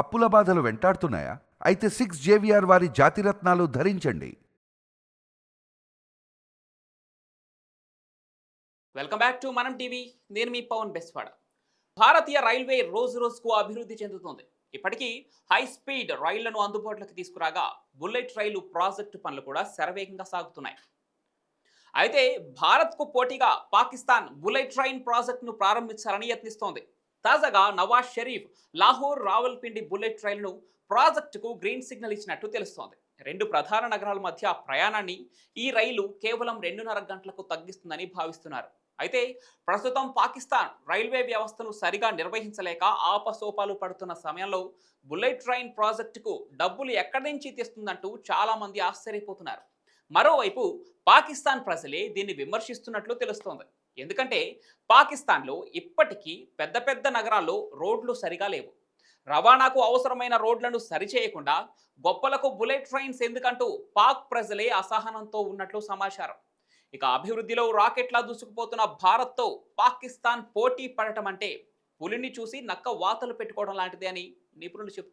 అప్పుల బాధలు వెంటాడుతున్నాయా? అయితే సిక్స్ జేవిఆర్ వారి జాతిరత్నాలు ధరించండి. Welcome back to Manam TV నేను మీ పవన్ బెస్వాడ. భారతీయ రైల్వే రోజు రోజుకు అభివృద్ధి చెందుతోంది. ఇప్పటికీ హై స్పీడ్ రైళ్ళను అందుబాటులోకి తీసుకురాగా బుల్లెట్ రైలు ప్రాజెక్టు పనులు కూడా శరవేగంగా సాగుతున్నాయి. అయితే భారత్కు పోటీగా పాకిస్తాన్ బుల్లెట్ ట్రైన్ ప్రాజెక్టును ప్రారంభించాలని యత్నిస్తోంది. తాజాగా నవాజ్ షరీఫ్ లాహోర్ రావల్పిండి బుల్లెట్ రైలును ప్రాజెక్టుకు గ్రీన్ సిగ్నల్ ఇచ్చినట్టు తెలుస్తోంది. రెండు ప్రధాన నగరాల మధ్య ప్రయాణాన్ని ఈ రైలు కేవలం రెండున్నర గంటలకు తగ్గిస్తుందని భావిస్తున్నారు. అయితే ప్రస్తుతం పాకిస్తాన్ రైల్వే వ్యవస్థను సరిగా నిర్వహించలేక ఆపసోపాలు పడుతున్న సమయంలో బుల్లెట్ ట్రైన్ ప్రాజెక్టుకు డబ్బులు ఎక్కడి నుంచి తెస్తుందంటూ చాలా మంది ఆశ్చర్యపోతున్నారు. మరోవైపు పాకిస్తాన్ ప్రజలే దీన్ని విమర్శిస్తున్నట్లు తెలుస్తోంది. ఎందుకంటే పాకిస్తాన్లో ఇప్పటికీ పెద్ద పెద్ద నగరాల్లో రోడ్లు సరిగా లేవు. రవాణాకు అవసరమైన రోడ్లను సరిచేయకుండా గొప్పలకు బుల్లెట్ ట్రైన్స్ ఎందుకంటూ పాక్ ప్రజలే అసహనంతో ఉన్నట్లు సమాచారం. ఇక అభివృద్ధిలో రాకెట్లా దూసుకుపోతున్న భారత్తో పాకిస్తాన్ పోటీ పడటం అంటే పులిని చూసి నక్క వాతలు పెట్టుకోవడం లాంటిది అని నిపుణులు చెబుతున్నారు